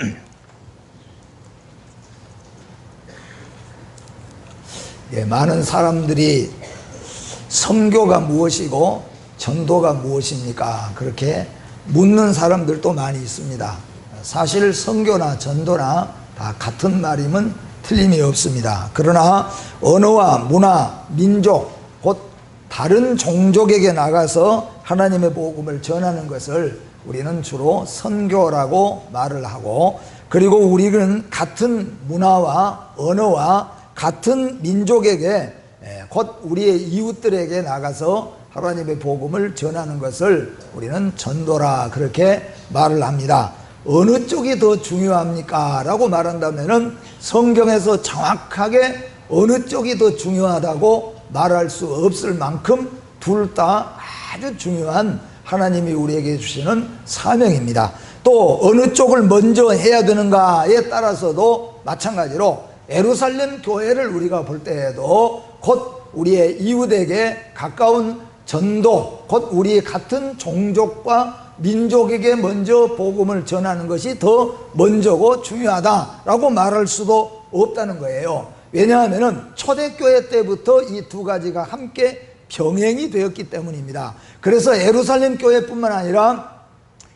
예, 많은 사람들이 선교가 무엇이고 전도가 무엇입니까? 그렇게 묻는 사람들도 많이 있습니다. 사실 선교나 전도나 다 같은 말임은 틀림이 없습니다. 그러나 언어와 문화, 민족, 곧 다른 종족에게 나가서 하나님의 복음을 전하는 것을 우리는 주로 선교라고 말을 하고 그리고 우리는 같은 문화와 언어와 같은 민족에게 예, 곧 우리의 이웃들에게 나가서 하나님의 복음을 전하는 것을 우리는 전도라 그렇게 말을 합니다. 어느 쪽이 더 중요합니까? 라고 말한다면 성경에서 정확하게 어느 쪽이 더 중요하다고 말할 수 없을 만큼 둘 다 아주 중요한 하나님이 우리에게 주시는 사명입니다. 또 어느 쪽을 먼저 해야 되는가에 따라서도 마찬가지로 에루살렘 교회를 우리가 볼 때에도 곧 우리의 이웃에게 가까운 전도, 곧 우리 같은 종족과 민족에게 먼저 복음을 전하는 것이 더 먼저고 중요하다라고 말할 수도 없다는 거예요. 왜냐하면 초대교회 때부터 이 두 가지가 함께 병행이 되었기 때문입니다. 그래서 에루살렘 교회뿐만 아니라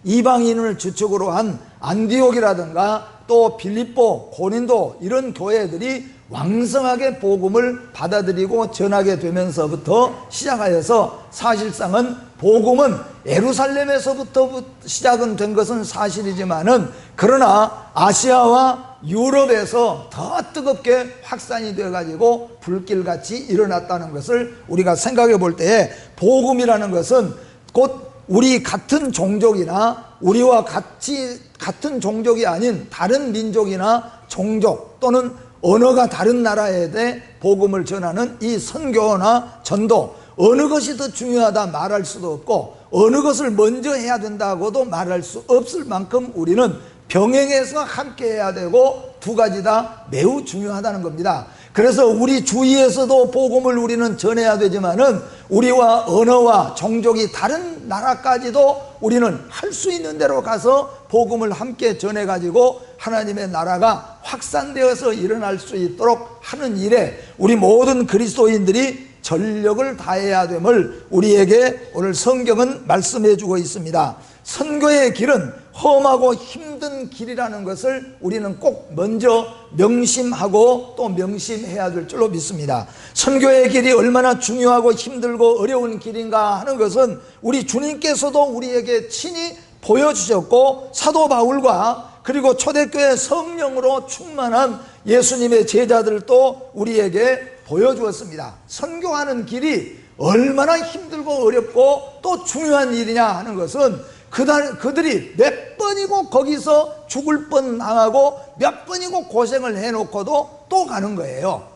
이방인을 주축으로 한 안디옥이라든가 또 빌립보, 고린도 이런 교회들이 왕성하게 복음을 받아들이고 전하게 되면서부터 시작하여서 사실상은 복음은 예루살렘에서부터 시작은 된 것은 사실이지만은 그러나 아시아와 유럽에서 더 뜨겁게 확산이 되어 가지고 불길같이 일어났다는 것을 우리가 생각해 볼 때에 복음이라는 것은 곧 우리 같은 종족이나 우리와 같이 같은 종족이 아닌 다른 민족이나 종족 또는 언어가 다른 나라에 대해 복음을 전하는 이 선교나 전도 어느 것이 더 중요하다 말할 수도 없고 어느 것을 먼저 해야 된다고도 말할 수 없을 만큼 우리는 병행해서 함께 해야 되고 두 가지 다 매우 중요하다는 겁니다. 그래서 우리 주위에서도 복음을 우리는 전해야 되지만은 우리와 언어와 종족이 다른 나라까지도 우리는 할 수 있는 대로 가서 복음을 함께 전해 가지고 하나님의 나라가 확산되어서 일어날 수 있도록 하는 일에 우리 모든 그리스도인들이 전력을 다해야 됨을 우리에게 오늘 성경은 말씀해 주고 있습니다. 선교의 길은 험하고 힘든 길이라는 것을 우리는 꼭 먼저 명심하고 또 명심해야 될 줄로 믿습니다. 선교의 길이 얼마나 중요하고 힘들고 어려운 길인가 하는 것은 우리 주님께서도 우리에게 친히 보여주셨고 사도 바울과 그리고 초대교회 성령으로 충만한 예수님의 제자들도 우리에게 보여주었습니다. 선교하는 길이 얼마나 힘들고 어렵고 또 중요한 일이냐 하는 것은 그들이 몇 번이고 거기서 죽을 뻔 당하고 몇 번이고 고생을 해놓고도 또 가는 거예요.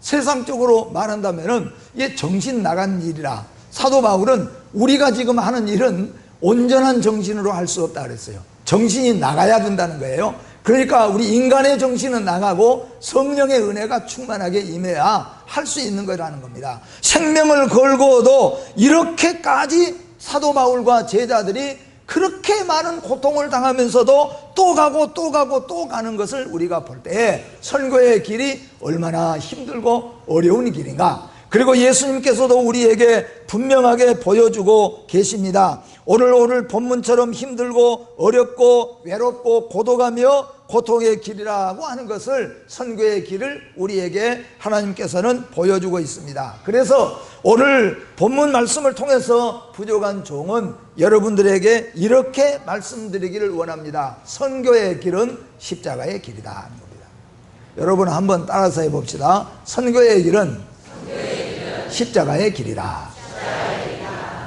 세상적으로 말한다면 이게 정신 나간 일이라 사도 바울은 우리가 지금 하는 일은 온전한 정신으로 할 수 없다 그랬어요. 정신이 나가야 된다는 거예요. 그러니까 우리 인간의 정신은 나가고 성령의 은혜가 충만하게 임해야 할 수 있는 거라는 겁니다. 생명을 걸고도 이렇게까지 사도 바울과 제자들이 그렇게 많은 고통을 당하면서도 또 가고 또 가고 또 가는 것을 우리가 볼때 선교의 길이 얼마나 힘들고 어려운 길인가. 그리고 예수님께서도 우리에게 분명하게 보여주고 계십니다. 오늘 오늘 본문처럼 힘들고 어렵고 외롭고 고독하며 고통의 길이라고 하는 것을 선교의 길을 우리에게 하나님께서는 보여주고 있습니다. 그래서 오늘 본문 말씀을 통해서 부족한 종은 여러분들에게 이렇게 말씀드리기를 원합니다. 선교의 길은 십자가의 길이다 하는 겁니다. 여러분 한번 따라서 해 봅시다. 선교의 길은 십자가의 길이다.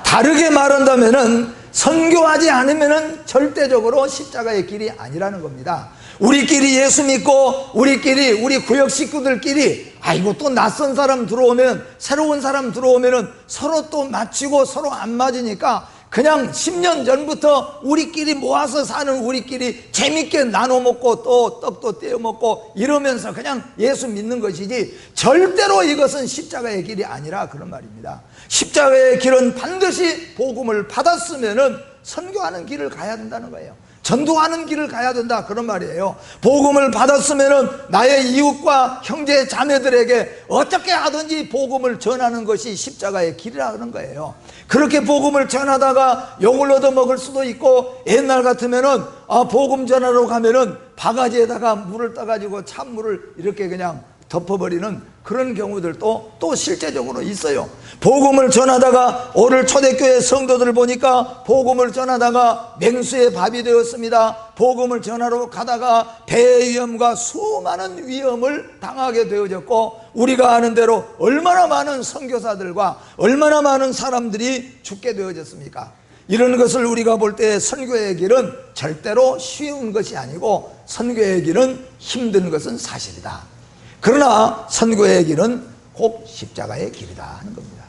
다르게 말한다면은 선교하지 않으면은 절대적으로 십자가의 길이 아니라는 겁니다. 우리끼리 예수 믿고 우리끼리 우리 구역 식구들끼리 아이고 또 낯선 사람 들어오면 새로운 사람 들어오면은 서로 또 맞추고 서로 안 맞으니까 그냥 10년 전부터 우리끼리 모아서 사는 우리끼리 재밌게 나눠 먹고 또 떡도 떼어 먹고 이러면서 그냥 예수 믿는 것이지 절대로 이것은 십자가의 길이 아니라 그런 말입니다. 십자가의 길은 반드시 복음을 받았으면은 선교하는 길을 가야 된다는 거예요. 전도하는 길을 가야 된다 그런 말이에요. 복음을 받았으면은 나의 이웃과 형제 자매들에게 어떻게 하든지 복음을 전하는 것이 십자가의 길이라 그런 거예요. 그렇게 복음을 전하다가 욕을 얻어 먹을 수도 있고 옛날 같으면은 아 복음 전하러 가면은 바가지에다가 물을 떠가지고 찬물을 이렇게 그냥 덮어버리는 그런 경우들도 또 실제적으로 있어요. 복음을 전하다가 오늘 초대교회 성도들 보니까 복음을 전하다가 맹수의 밥이 되었습니다. 복음을 전하러 가다가 배의 위험과 수많은 위험을 당하게 되어졌고 우리가 아는 대로 얼마나 많은 선교사들과 얼마나 많은 사람들이 죽게 되어졌습니까? 이런 것을 우리가 볼 때 선교의 길은 절대로 쉬운 것이 아니고 선교의 길은 힘든 것은 사실이다. 그러나 선교의 길은 꼭 십자가의 길이다 하는 겁니다.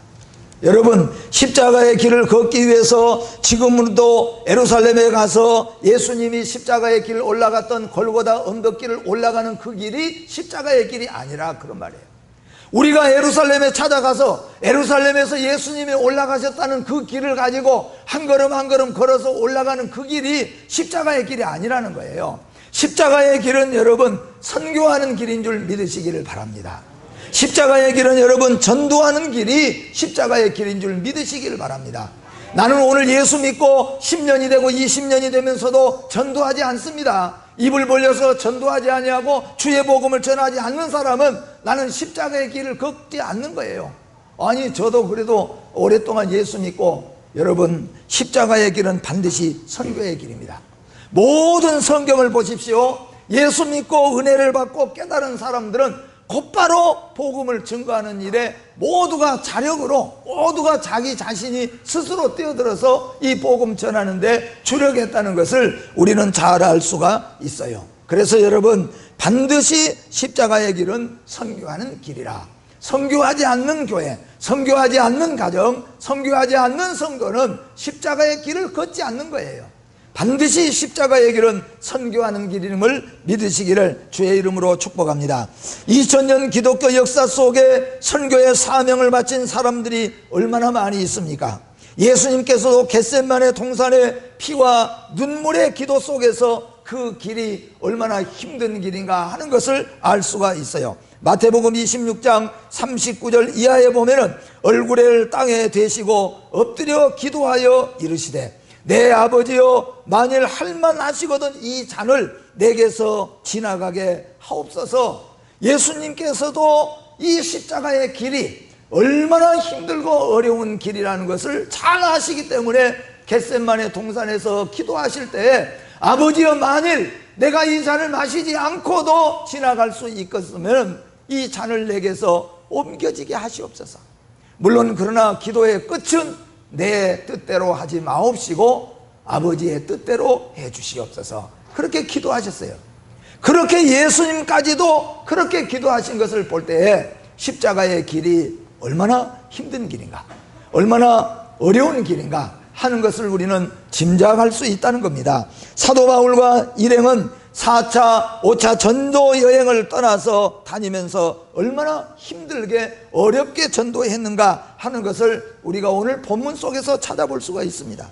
여러분 십자가의 길을 걷기 위해서 지금도 에루살렘에 가서 예수님이 십자가의 길 올라갔던 골고다 언덕길을 올라가는 그 길이 십자가의 길이 아니라 그런 말이에요. 우리가 에루살렘에 찾아가서 에루살렘에서 예수님이 올라가셨다는 그 길을 가지고 한 걸음 한 걸음 걸어서 올라가는 그 길이 십자가의 길이 아니라는 거예요. 십자가의 길은 여러분 선교하는 길인 줄 믿으시기를 바랍니다. 십자가의 길은 여러분 전도하는 길이 십자가의 길인 줄 믿으시기를 바랍니다. 나는 오늘 예수 믿고 10년이 되고 20년이 되면서도 전도하지 않습니다. 입을 벌려서 전도하지 아니하고 주의 복음을 전하지 않는 사람은 나는 십자가의 길을 걷지 않는 거예요. 아니 저도 그래도 오랫동안 예수 믿고 여러분 십자가의 길은 반드시 선교의 길입니다. 모든 성경을 보십시오. 예수 믿고 은혜를 받고 깨달은 사람들은 곧바로 복음을 증거하는 일에 모두가 자력으로 모두가 자기 자신이 스스로 뛰어들어서 이 복음 전하는데 주력했다는 것을 우리는 잘 알 수가 있어요. 그래서 여러분 반드시 십자가의 길은 선교하는 길이라. 선교하지 않는 교회, 선교하지 않는 가정, 선교하지 않는 성도는 십자가의 길을 걷지 않는 거예요. 반드시 십자가의 길은 선교하는 길임을 믿으시기를 주의 이름으로 축복합니다. 2000년 기독교 역사 속에 선교의 사명을 바친 사람들이 얼마나 많이 있습니까? 예수님께서도 겟셋만의 동산의 피와 눈물의 기도 속에서 그 길이 얼마나 힘든 길인가 하는 것을 알 수가 있어요. 마태복음 26장 39절 이하에 보면 은 얼굴을 땅에 대시고 엎드려 기도하여 이르시되 내 아버지여 만일 할만하시거든 이 잔을 내게서 지나가게 하옵소서. 예수님께서도 이 십자가의 길이 얼마나 힘들고 어려운 길이라는 것을 잘 아시기 때문에 겟셋만의 동산에서 기도하실 때 아버지여 만일 내가 이 잔을 마시지 않고도 지나갈 수 있겠으면 이 잔을 내게서 옮겨지게 하시옵소서. 물론 그러나 기도의 끝은 내 뜻대로 하지 마옵시고 아버지의 뜻대로 해 주시옵소서. 그렇게 기도하셨어요. 그렇게 예수님까지도 그렇게 기도하신 것을 볼 때에 십자가의 길이 얼마나 힘든 길인가 얼마나 어려운 길인가 하는 것을 우리는 짐작할 수 있다는 겁니다. 사도 바울과 일행은 4차, 5차 전도 여행을 떠나서 다니면서 얼마나 힘들게 어렵게 전도했는가 하는 것을 우리가 오늘 본문 속에서 찾아볼 수가 있습니다.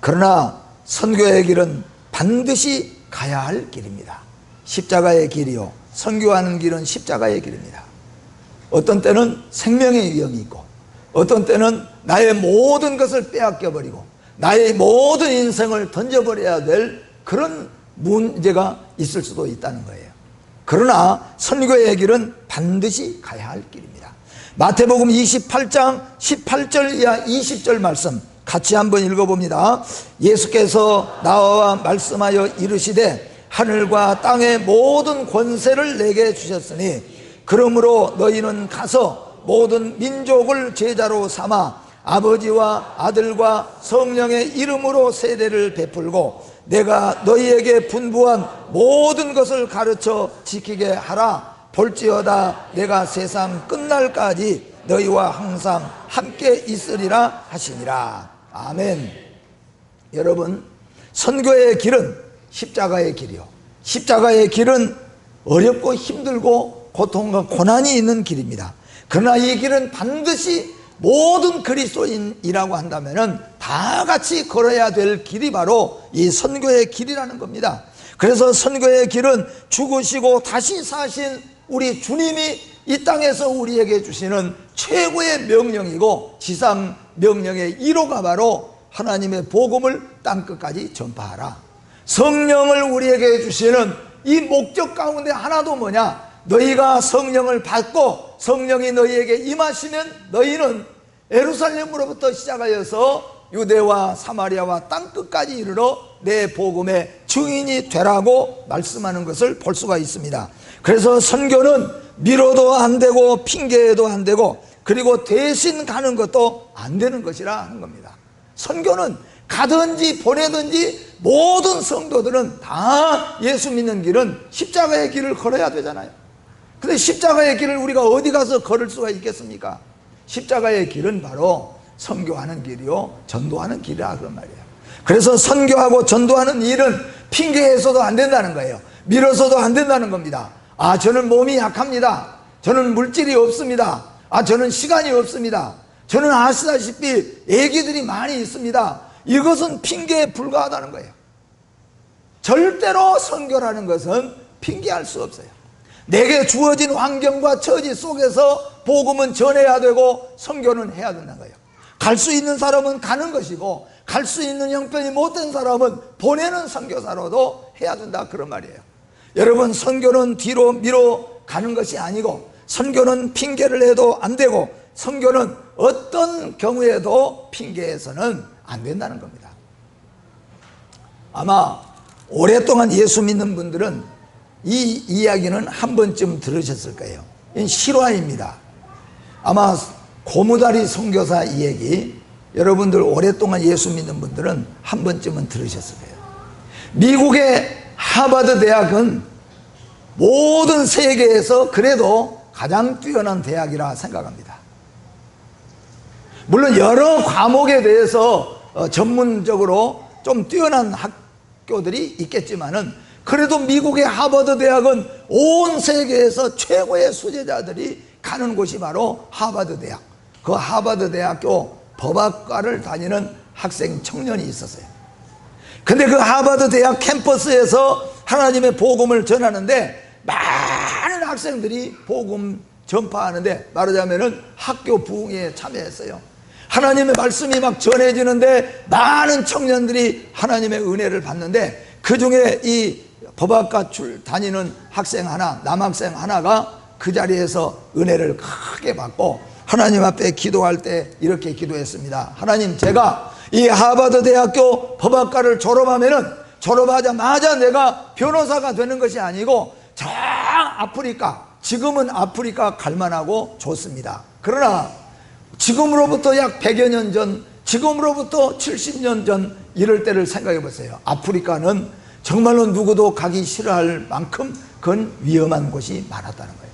그러나 선교의 길은 반드시 가야 할 길입니다. 십자가의 길이요. 선교하는 길은 십자가의 길입니다. 어떤 때는 생명의 위험이 있고 어떤 때는 나의 모든 것을 빼앗겨 버리고 나의 모든 인생을 던져버려야 될 그런 문제가 있을 수도 있다는 거예요. 그러나 선교의 길은 반드시 가야 할 길입니다. 마태복음 28장 18절 이하 20절 말씀 같이 한번 읽어봅니다. 예수께서 나와 말씀하여 이르시되 하늘과 땅의 모든 권세를 내게 주셨으니 그러므로 너희는 가서 모든 민족을 제자로 삼아 아버지와 아들과 성령의 이름으로 세례를 베풀고 내가 너희에게 분부한 모든 것을 가르쳐 지키게 하라. 볼지어다 내가 세상 끝날까지 너희와 항상 함께 있으리라 하시니라. 아멘. 여러분 선교의 길은 십자가의 길이요. 십자가의 길은 어렵고 힘들고 고통과 고난이 있는 길입니다. 그러나 이 길은 반드시 모든 그리스도인이라고 한다면은 다 같이 걸어야 될 길이 바로 이 선교의 길이라는 겁니다. 그래서 선교의 길은 죽으시고 다시 사신 우리 주님이 이 땅에서 우리에게 주시는 최고의 명령이고 지상 명령의 1호가 바로 하나님의 복음을 땅 끝까지 전파하라. 성령을 우리에게 주시는 이 목적 가운데 하나도 뭐냐? 너희가 성령을 받고 성령이 너희에게 임하시면 너희는 에루살렘으로부터 시작하여서 유대와 사마리아와 땅 끝까지 이르러 내 복음의 증인이 되라고 말씀하는 것을 볼 수가 있습니다. 그래서 선교는 미뤄도 안 되고 핑계도 안 되고 그리고 대신 가는 것도 안 되는 것이라 하는 겁니다. 선교는 가든지 보내든지 모든 성도들은 다 예수 믿는 길은 십자가의 길을 걸어야 되잖아요. 근데 십자가의 길을 우리가 어디 가서 걸을 수가 있겠습니까? 십자가의 길은 바로 선교하는 길이요 전도하는 길이라 그런 말이에요. 그래서 선교하고 전도하는 일은 핑계해서도 안 된다는 거예요. 밀어서도 안 된다는 겁니다. 아, 저는 몸이 약합니다. 저는 물질이 없습니다. 아, 저는 시간이 없습니다. 저는 아시다시피 애기들이 많이 있습니다. 이것은 핑계에 불과하다는 거예요. 절대로 선교라는 것은 핑계할 수 없어요. 내게 주어진 환경과 처지 속에서 복음은 전해야 되고 선교는 해야 된다는 거예요. 갈 수 있는 사람은 가는 것이고 갈 수 있는 형편이 못된 사람은 보내는 선교사로도 해야 된다 그런 말이에요. 여러분 선교는 뒤로 미뤄 가는 것이 아니고 선교는 핑계를 해도 안 되고 선교는 어떤 경우에도 핑계해서는 안 된다는 겁니다. 아마 오랫동안 예수 믿는 분들은 이 이야기는 한 번쯤 들으셨을 거예요. 실화입니다. 아마 고무다리 선교사 이 얘기 여러분들 오랫동안 예수 믿는 분들은 한 번쯤은 들으셨을 거예요. 미국의 하버드 대학은 모든 세계에서 그래도 가장 뛰어난 대학이라 생각합니다. 물론 여러 과목에 대해서 어, 전문적으로 좀 뛰어난 학교들이 있겠지만은 그래도 미국의 하버드 대학은 온 세계에서 최고의 수제자들이 가는 곳이 바로 하버드 대학. 그 하버드 대학교 법학과를 다니는 학생 청년이 있었어요. 근데 그 하버드 대학 캠퍼스에서 하나님의 복음을 전하는데 많은 학생들이 복음 전파하는데 말하자면은 학교 부흥에 참여했어요. 하나님의 말씀이 막 전해지는데 많은 청년들이 하나님의 은혜를 받는데 그 중에 이 법학과 출 다니는 학생 하나, 남학생 하나가 그 자리에서 은혜를 크게 받고 하나님 앞에 기도할 때 이렇게 기도했습니다. 하나님, 제가 이 하버드 대학교 법학과를 졸업하면은 졸업하자마자 내가 변호사가 되는 것이 아니고 저 아프리카, 지금은 아프리카 갈만하고 좋습니다. 그러나 지금으로부터 약 100여 년 전, 지금으로부터 70년 전 이럴 때를 생각해 보세요. 아프리카는 정말로 누구도 가기 싫어할 만큼 그건 위험한 곳이 많았다는 거예요.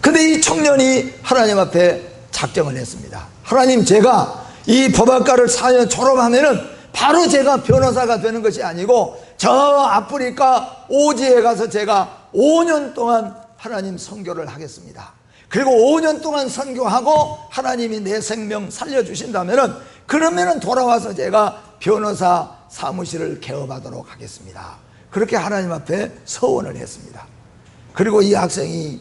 근데 이 청년이 하나님 앞에 작정을 했습니다. 하나님 제가 이 법학과를 4년 졸업하면은 바로 제가 변호사가 되는 것이 아니고 저 아프리카 오지에 가서 제가 5년 동안 하나님 선교를 하겠습니다. 그리고 5년 동안 선교하고 하나님이 내 생명 살려주신다면은 그러면은 돌아와서 제가 변호사 사무실을 개업하도록 하겠습니다. 그렇게 하나님 앞에 서원을 했습니다. 그리고 이 학생이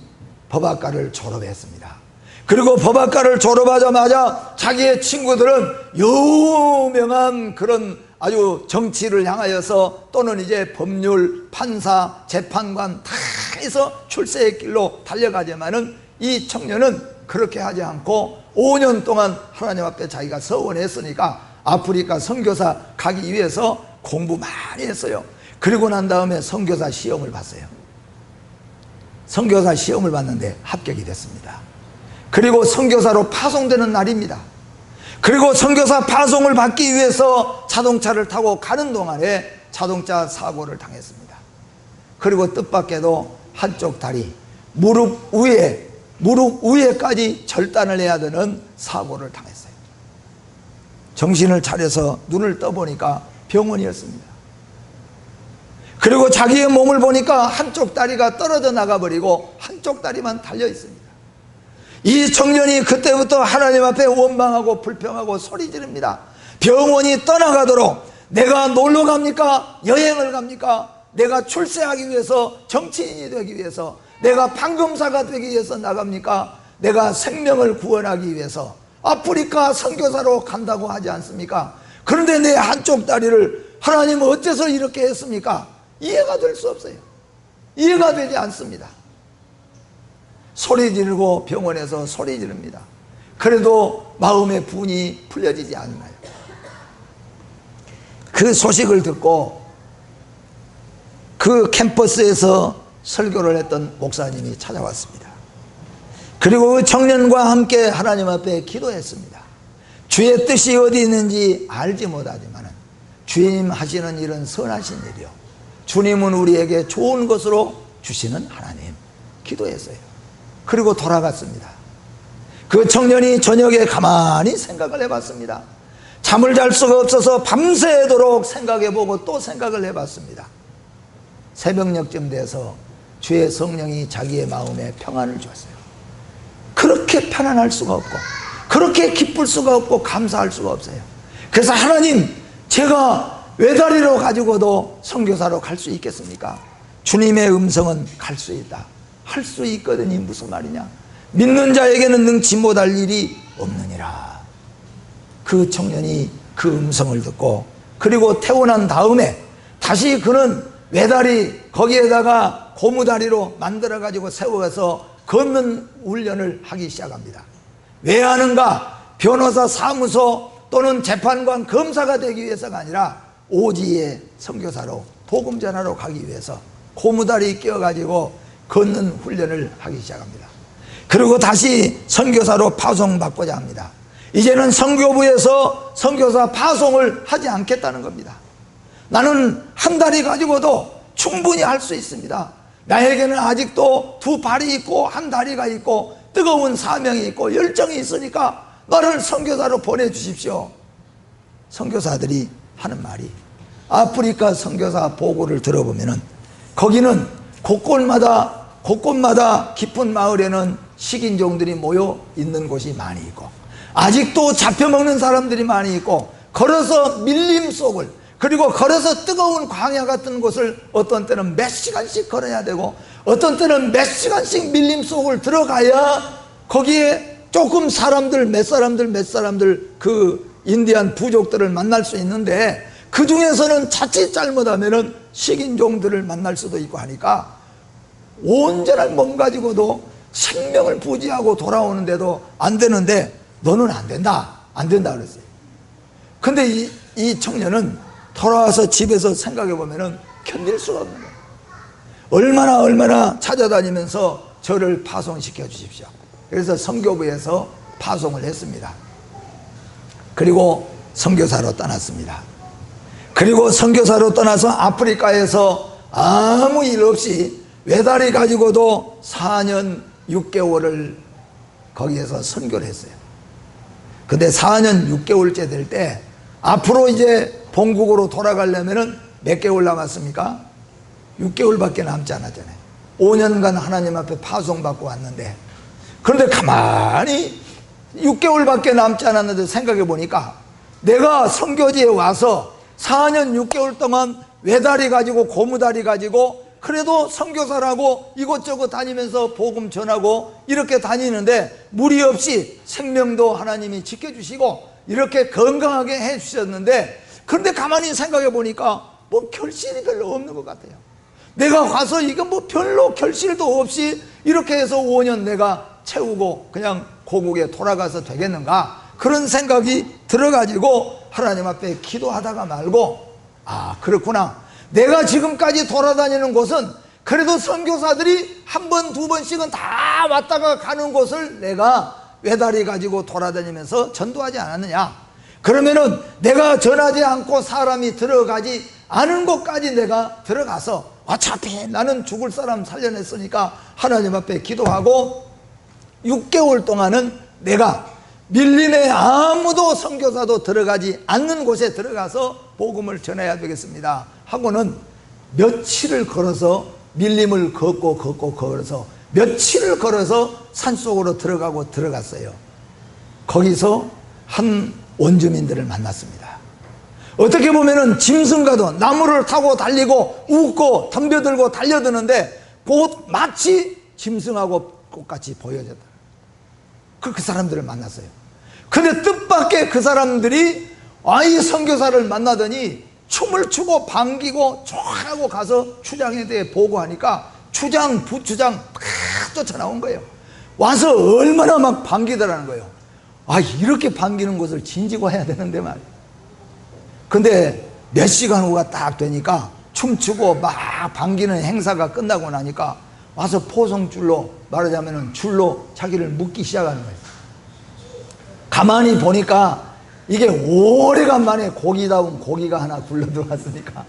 법학과를 졸업했습니다. 그리고 법학과를 졸업하자마자 자기의 친구들은 유명한 그런 아주 정치를 향하여서 또는 이제 법률, 판사, 재판관 다 해서 출세의 길로 달려가지만은 이 청년은 그렇게 하지 않고 5년 동안 하나님 앞에 자기가 서원했으니까 아프리카 선교사 가기 위해서 공부 많이 했어요. 그리고 난 다음에 선교사 시험을 봤어요. 선교사 시험을 봤는데 합격이 됐습니다. 그리고 선교사로 파송되는 날입니다. 그리고 선교사 파송을 받기 위해서 자동차를 타고 가는 동안에 자동차 사고를 당했습니다. 그리고 뜻밖에도 한쪽 다리 무릎 위에 무릎 위에까지 절단을 해야 되는 사고를 당했어요. 정신을 차려서 눈을 떠보니까 병원이었습니다. 그리고 자기의 몸을 보니까 한쪽 다리가 떨어져 나가버리고 한쪽 다리만 달려 있습니다. 이 청년이 그때부터 하나님 앞에 원망하고 불평하고 소리 지릅니다. 병원이 떠나가도록 내가 놀러 갑니까? 여행을 갑니까? 내가 출세하기 위해서 정치인이 되기 위해서 내가 판검사가 되기 위해서 나갑니까? 내가 생명을 구원하기 위해서 아프리카 선교사로 간다고 하지 않습니까? 그런데 내 한쪽 다리를 하나님은 어째서 이렇게 했습니까? 이해가 될 수 없어요. 이해가 되지 않습니다. 소리 지르고 병원에서 소리 지릅니다. 그래도 마음의 분이 풀려지지 않나요? 그 소식을 듣고 그 캠퍼스에서 설교를 했던 목사님이 찾아왔습니다. 그리고 그 청년과 함께 하나님 앞에 기도했습니다. 주의 뜻이 어디 있는지 알지 못하지만 주님 하시는 일은 선하신 일이요. 주님은 우리에게 좋은 것으로 주시는 하나님. 기도했어요. 그리고 돌아갔습니다. 그 청년이 저녁에 가만히 생각을 해봤습니다. 잠을 잘 수가 없어서 밤새도록 생각해보고 또 생각을 해봤습니다. 새벽녘쯤 돼서 주의 성령이 자기의 마음에 평안을 주었어요. 그렇게 편안할 수가 없고, 그렇게 기쁠 수가 없고, 감사할 수가 없어요. 그래서 하나님, 제가 외다리로 가지고도 선교사로 갈 수 있겠습니까? 주님의 음성은 갈 수 있다. 할 수 있거든이 무슨 말이냐? 믿는 자에게는 능치 못할 일이 없느니라. 그 청년이 그 음성을 듣고 그리고 태어난 다음에 다시 그는 외다리 거기에다가 고무다리로 만들어 가지고 세워서 걷는 훈련을 하기 시작합니다. 왜 하는가? 변호사 사무소 또는 재판관 검사가 되기 위해서가 아니라 오지의 선교사로 복음 전하러 가기 위해서 고무다리 끼워 가지고 걷는 훈련을 하기 시작합니다. 그리고 다시 선교사로 파송받고자 합니다. 이제는 선교부에서 선교사 파송을 하지 않겠다는 겁니다. 나는 한 다리 가지고도 충분히 할 수 있습니다. 나에게는 아직도 두 발이 있고 한 다리가 있고 뜨거운 사명이 있고 열정이 있으니까 너를 선교사로 보내주십시오. 선교사들이 하는 말이 아프리카 선교사 보고를 들어보면은 거기는 곳곳마다 곳곳마다 깊은 마을에는 식인종들이 모여 있는 곳이 많이 있고 아직도 잡혀먹는 사람들이 많이 있고 걸어서 밀림 속을 그리고 걸어서 뜨거운 광야 같은 곳을 어떤 때는 몇 시간씩 걸어야 되고 어떤 때는 몇 시간씩 밀림 속을 들어가야 거기에 조금 사람들 몇 사람들 몇 사람들 그 인디안 부족들을 만날 수 있는데 그 중에서는 자칫 잘못하면은 식인종들을 만날 수도 있고 하니까 온전한 몸 가지고도 생명을 부지하고 돌아오는데도 안 되는데 너는 안 된다. 안 된다 그랬어요. 근데 이, 이 청년은 돌아와서 집에서 생각해 보면은 견딜 수가 없는 거예요. 얼마나 얼마나 찾아다니면서 저를 파송시켜 주십시오. 그래서 성교부에서 파송을 했습니다. 그리고 선교사로 떠났습니다. 그리고 선교사로 떠나서 아프리카에서 아무 일 없이 외다리 가지고도 4년 6개월을 거기에서 선교를 했어요. 근데 4년 6개월째 될 때 앞으로 이제 본국으로 돌아가려면은 몇 개월 남았습니까? 6개월밖에 남지 않았잖아요. 5년간 하나님 앞에 파송받고 왔는데 그런데 가만히 6개월밖에 남지 않았는데 생각해 보니까 내가 선교지에 와서 4년 6개월 동안 외다리 가지고 고무다리 가지고 그래도 선교사라고 이곳저곳 다니면서 복음 전하고 이렇게 다니는데 무리 없이 생명도 하나님이 지켜주시고 이렇게 건강하게 해주셨는데 그런데 가만히 생각해 보니까 뭐 결실이 별로 없는 것 같아요. 내가 가서 이거 뭐 별로 결실도 없이 이렇게 해서 5년 내가 채우고 그냥 고국에 돌아가서 되겠는가 그런 생각이 들어가지고 하나님 앞에 기도하다가 말고 아 그렇구나 내가 지금까지 돌아다니는 곳은 그래도 선교사들이 한 번, 두 번씩은 다 왔다가 가는 곳을 내가 외다리 가지고 돌아다니면서 전도하지 않았느냐. 그러면은 내가 전하지 않고 사람이 들어가지 않은 곳까지 내가 들어가서 어차피 나는 죽을 사람 살려냈으니까 하나님 앞에 기도하고 6개월 동안은 내가 밀림에 아무도 선교사도 들어가지 않는 곳에 들어가서 복음을 전해야 되겠습니다. 하고는 며칠을 걸어서 밀림을 걷고 걷고 걸어서 며칠을 걸어서 산속으로 들어가고 들어갔어요. 거기서 한 원주민들을 만났습니다. 어떻게 보면은 짐승과도 나무를 타고 달리고 웃고 덤벼들고 달려드는데 곧 마치 짐승하고 똑같이 보여졌다. 그, 그 사람들을 만났어요. 근데 뜻밖의 그 사람들이 아이 선교사를 만나더니 춤을 추고 반기고 쫙하고 가서 추장에 대해 보고하니까 추장, 부추장 막 쫓아나온 거예요. 와서 얼마나 막 반기더라는 거예요. 아, 이렇게 반기는 것을 진지고 해야 되는데 말이에요. 근데 몇 시간 후가 딱 되니까 춤추고 막 반기는 행사가 끝나고 나니까 와서 포성줄로 말하자면 줄로 자기를 묶기 시작하는 거예요. 가만히 보니까 이게 오래간만에 고기다운 고기가 하나 굴러 들어왔으니까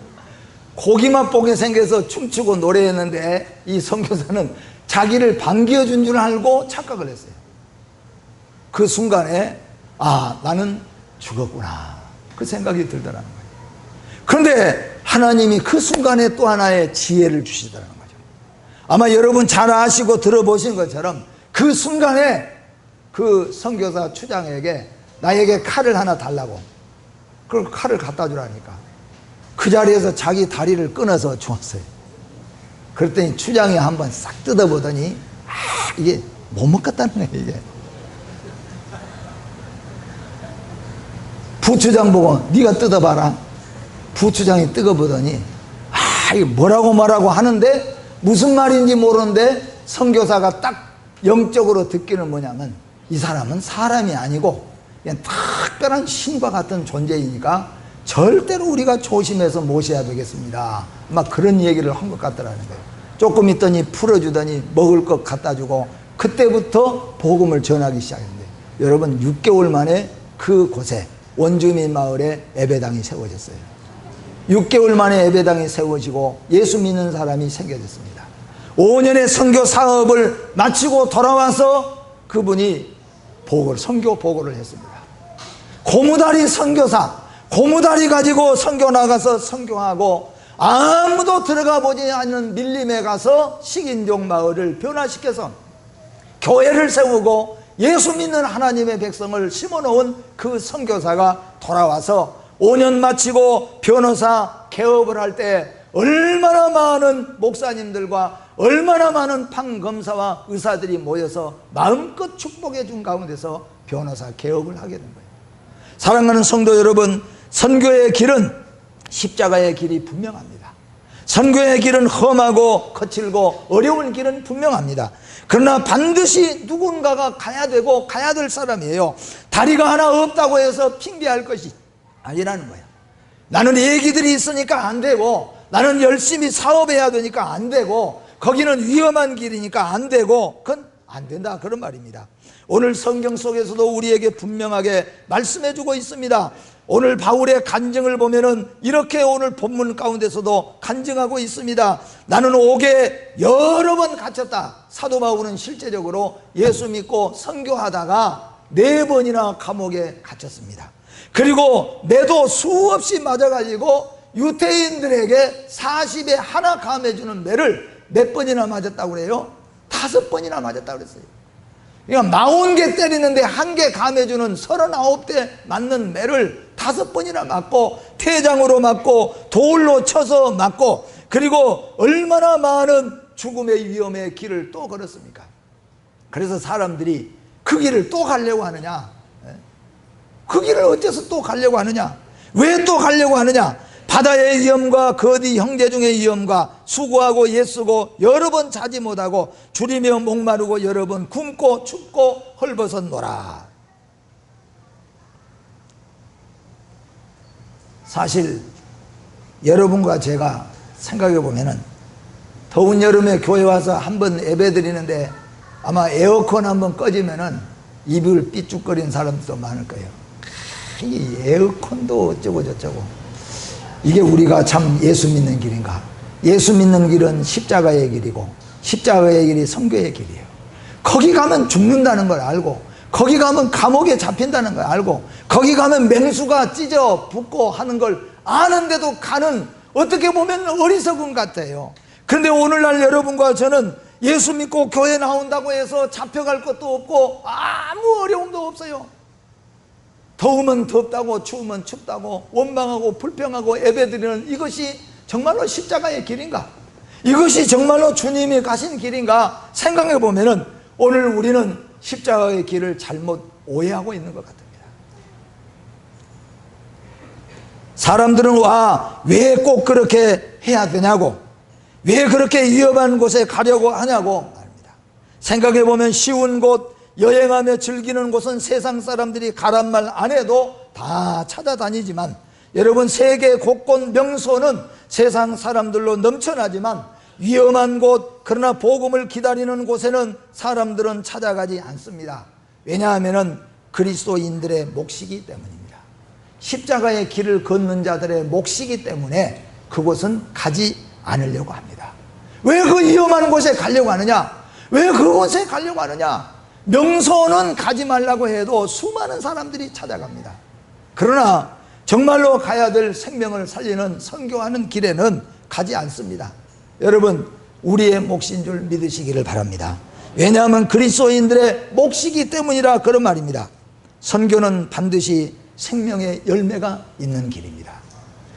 고기만 보게 생겨서 춤추고 노래했는데 이 선교사는 자기를 반겨 준 줄 알고 착각을 했어요. 그 순간에 아 나는 죽었구나 그 생각이 들더라는 거예요. 그런데 하나님이 그 순간에 또 하나의 지혜를 주시더라는 거죠. 아마 여러분 잘 아시고 들어보신 것처럼 그 순간에 그 선교사 추장에게 나에게 칼을 하나 달라고 그걸 칼을 갖다 주라니까 그 자리에서 자기 다리를 끊어서 주었어요. 그랬더니 추장이 한번 싹 뜯어보더니 아 이게 못 먹겠다는 거예요 이게. 부추장 보고 네가 뜯어봐라. 부추장이 뜯어보더니 아 이게 뭐라고 말하고 하는데 무슨 말인지 모르는데 선교사가 딱 영적으로 듣기는 뭐냐면 이 사람은 사람이 아니고 그냥 특별한 신과 같은 존재이니까 절대로 우리가 조심해서 모셔야 되겠습니다. 막 그런 얘기를 한 것 같더라는 거예요. 조금 있더니 풀어주더니 먹을 것 갖다 주고 그때부터 복음을 전하기 시작했는데 여러분 6개월 만에 그 곳에 원주민 마을에 예배당이 세워졌어요. 6개월 만에 예배당이 세워지고 예수 믿는 사람이 생겨졌습니다. 5년의 선교 사업을 마치고 돌아와서 그분이 보고를 선교 보고를 했습니다. 고무다리 선교사, 고무다리 가지고 선교 나가서 선교하고 아무도 들어가 보지 않는 밀림에 가서 식인종 마을을 변화시켜서 교회를 세우고 예수 믿는 하나님의 백성을 심어놓은 그 선교사가 돌아와서 5년 마치고 변호사 개업을 할 때 얼마나 많은 목사님들과 얼마나 많은 판검사와 의사들이 모여서 마음껏 축복해 준 가운데서 변호사 개업을 하게 된 거예요. 사랑하는 성도 여러분, 선교의 길은 십자가의 길이 분명합니다. 선교의 길은 험하고 거칠고 어려운 길은 분명합니다. 그러나 반드시 누군가가 가야 되고 가야 될 사람이에요. 다리가 하나 없다고 해서 핑계할 것이 아니라는 거예요. 나는 얘기들이 있으니까 안 되고 나는 열심히 사업해야 되니까 안 되고 거기는 위험한 길이니까 안 되고 그건 안 된다 그런 말입니다. 오늘 성경 속에서도 우리에게 분명하게 말씀해 주고 있습니다. 오늘 바울의 간증을 보면은 이렇게 오늘 본문 가운데서도 간증하고 있습니다. 나는 옥에 여러 번 갇혔다. 사도 바울은 실제적으로 예수 믿고 선교하다가 네 번이나 감옥에 갇혔습니다. 그리고 매도 수없이 맞아가지고 유태인들에게 40에 하나 감해주는 매를 몇 번이나 맞았다고 그래요? 다섯 번이나 맞았다고 그랬어요. 그러니까 마흔 개 때리는데 한 개 감해주는 서른아홉 대 맞는 매를 다섯 번이나 맞고 퇴장으로 맞고 돌로 쳐서 맞고 그리고 얼마나 많은 죽음의 위험의 길을 또 걸었습니까? 그래서 사람들이 그 길을 또 가려고 하느냐? 예? 그 길을 어째서 또 가려고 하느냐? 왜 또 가려고 하느냐? 바다의 위험과 거디 형제 중의 위험과 수고하고 예쓰고 여러 번 자지 못하고 줄이며 목마르고 여러 번 굶고 춥고 헐벗었노라 사실 여러분과 제가 생각해 보면은 더운 여름에 교회 와서 한 번 예배 드리는데 아마 에어컨 한 번 꺼지면은 입을 삐죽거리는 사람들도 많을 거예요. 이 에어컨도 어쩌고 저쩌고. 이게 우리가 참 예수 믿는 길인가? 예수 믿는 길은 십자가의 길이고 십자가의 길이 성교의 길이에요. 거기 가면 죽는다는 걸 알고 거기 가면 감옥에 잡힌다는 걸 알고 거기 가면 맹수가 찢어 붙고 하는 걸 아는데도 가는 어떻게 보면 어리석은 같아요. 그런데 오늘날 여러분과 저는 예수 믿고 교회 나온다고 해서 잡혀갈 것도 없고 아무 어려움도 없어요. 더우면 덥다고 추우면 춥다고 원망하고 불평하고 예배드리는 이것이 정말로 십자가의 길인가? 이것이 정말로 주님이 가신 길인가 생각해 보면 은 오늘 우리는 십자가의 길을 잘못 오해하고 있는 것 같습니다. 사람들은 와, 왜 꼭 그렇게 해야 되냐고, 왜 그렇게 위험한 곳에 가려고 하냐고 말합니다. 생각해 보면 쉬운 곳, 여행하며 즐기는 곳은 세상 사람들이 가란 말 안 해도 다 찾아다니지만 여러분 세계 곳곳 명소는 세상 사람들로 넘쳐나지만 위험한 곳 그러나 복음을 기다리는 곳에는 사람들은 찾아가지 않습니다. 왜냐하면 그리스도인들의 몫이기 때문입니다. 십자가의 길을 걷는 자들의 몫이기 때문에 그곳은 가지 않으려고 합니다. 왜 그 위험한 곳에 가려고 하느냐? 왜 그곳에 가려고 하느냐? 명소는 가지 말라고 해도 수많은 사람들이 찾아갑니다. 그러나 정말로 가야 될 생명을 살리는 선교하는 길에는 가지 않습니다. 여러분, 우리의 몫인 줄 믿으시기를 바랍니다. 왜냐하면 그리스도인들의 몫이기 때문이라 그런 말입니다. 선교는 반드시 생명의 열매가 있는 길입니다.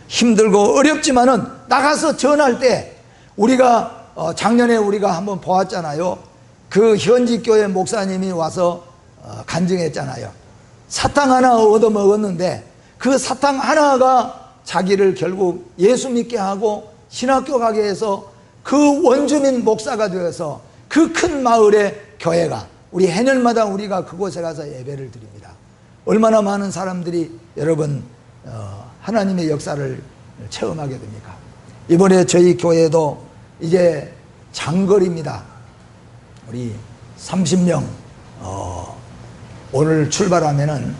힘들고 어렵지만은 나가서 전할 때 우리가 어, 작년에 우리가 한번 보았잖아요. 그 현지 교회 목사님이 와서 어, 간증했잖아요. 사탕 하나 얻어 먹었는데 그 사탕 하나가 자기를 결국 예수 믿게 하고 신학교 가게 해서 그 원주민 목사가 되어서 그 큰 마을의 교회가 우리 해년마다 우리가 그곳에 가서 예배를 드립니다. 얼마나 많은 사람들이 여러분 어, 하나님의 역사를 체험하게 됩니까? 이번에 저희 교회도 이제 장거리입니다. 우리 30명 어, 오늘 출발하면은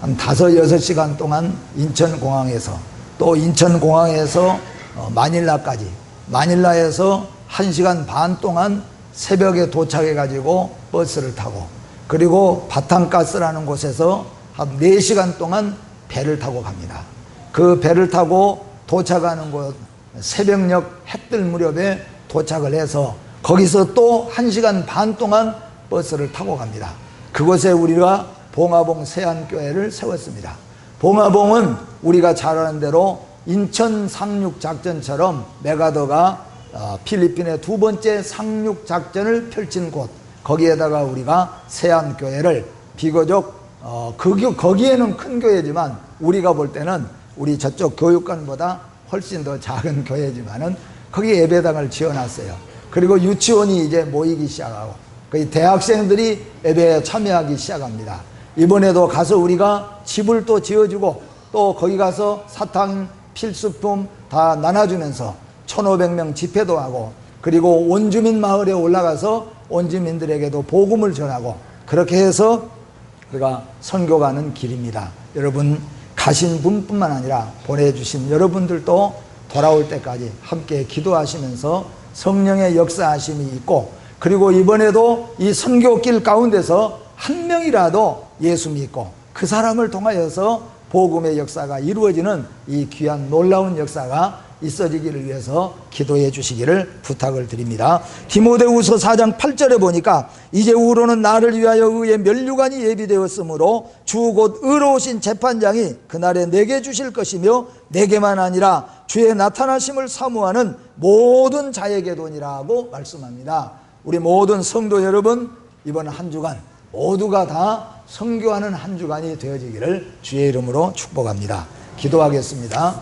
한 다섯 여섯 시간 동안 인천공항에서 또 인천공항에서 어, 마닐라까지 마닐라에서 한 시간 반 동안 새벽에 도착해 가지고 버스를 타고 그리고 바탕가스라는 곳에서 한 4시간 동안 배를 타고 갑니다. 그 배를 타고 도착하는 곳 새벽녘 해뜰 무렵에 도착을 해서 거기서 또 1시간 반 동안 버스를 타고 갑니다. 그곳에 우리가 봉화봉 세안교회를 세웠습니다. 봉화봉은 우리가 잘 아는 대로 인천 상륙 작전처럼 메가더가 어, 필리핀의 두 번째 상륙 작전을 펼친 곳 거기에다가 우리가 세안 교회를 비교적 어, 그, 거기에는 큰 교회지만 우리가 볼 때는 우리 저쪽 교육관보다 훨씬 더 작은 교회지만은 거기에 예배당을 지어놨어요. 그리고 유치원이 이제 모이기 시작하고 거의 대학생들이 예배에 참여하기 시작합니다. 이번에도 가서 우리가 집을 또 지어주고 또 거기 가서 사탕 필수품 다 나눠주면서 1500명 집회도 하고 그리고 원주민 마을에 올라가서 원주민들에게도 복음을 전하고 그렇게 해서 우리가 선교 가는 길입니다. 여러분 가신 분뿐만 아니라 보내주신 여러분들도 돌아올 때까지 함께 기도하시면서 성령의 역사하심이 있고 그리고 이번에도 이 선교길 가운데서 한 명이라도 예수 믿고 그 사람을 통하여서 복음의 역사가 이루어지는 이 귀한 놀라운 역사가 있어지기를 위해서 기도해 주시기를 부탁을 드립니다. 디모데후서 4장 8절에 보니까 이제 우로는 나를 위하여 의의 면류관이 예비되었으므로 주 곧 의로우신 재판장이 그날에 내게 주실 것이며 내게만 아니라 주의 나타나심을 사모하는 모든 자에게도니라고 말씀합니다. 우리 모든 성도 여러분 이번 한 주간 모두가 다 성교하는 한 주간이 되어지기를 주의 이름으로 축복합니다. 기도하겠습니다.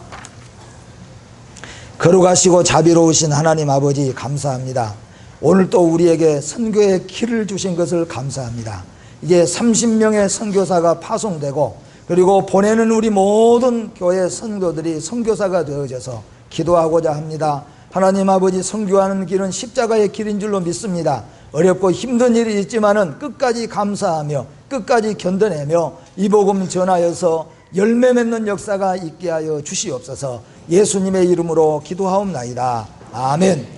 걸어가시고 자비로우신 하나님 아버지 감사합니다. 오늘 또 우리에게 선교의 길을 주신 것을 감사합니다. 이제 30명의 선교사가 파송되고 그리고 보내는 우리 모든 교회 선교들이 선교사가 되어져서 기도하고자 합니다. 하나님 아버지 선교하는 길은 십자가의 길인 줄로 믿습니다. 어렵고 힘든 일이 있지만은 끝까지 감사하며 끝까지 견뎌내며 이 복음 전하여서 열매 맺는 역사가 있게 하여 주시옵소서 예수님의 이름으로 기도하옵나이다. 아멘.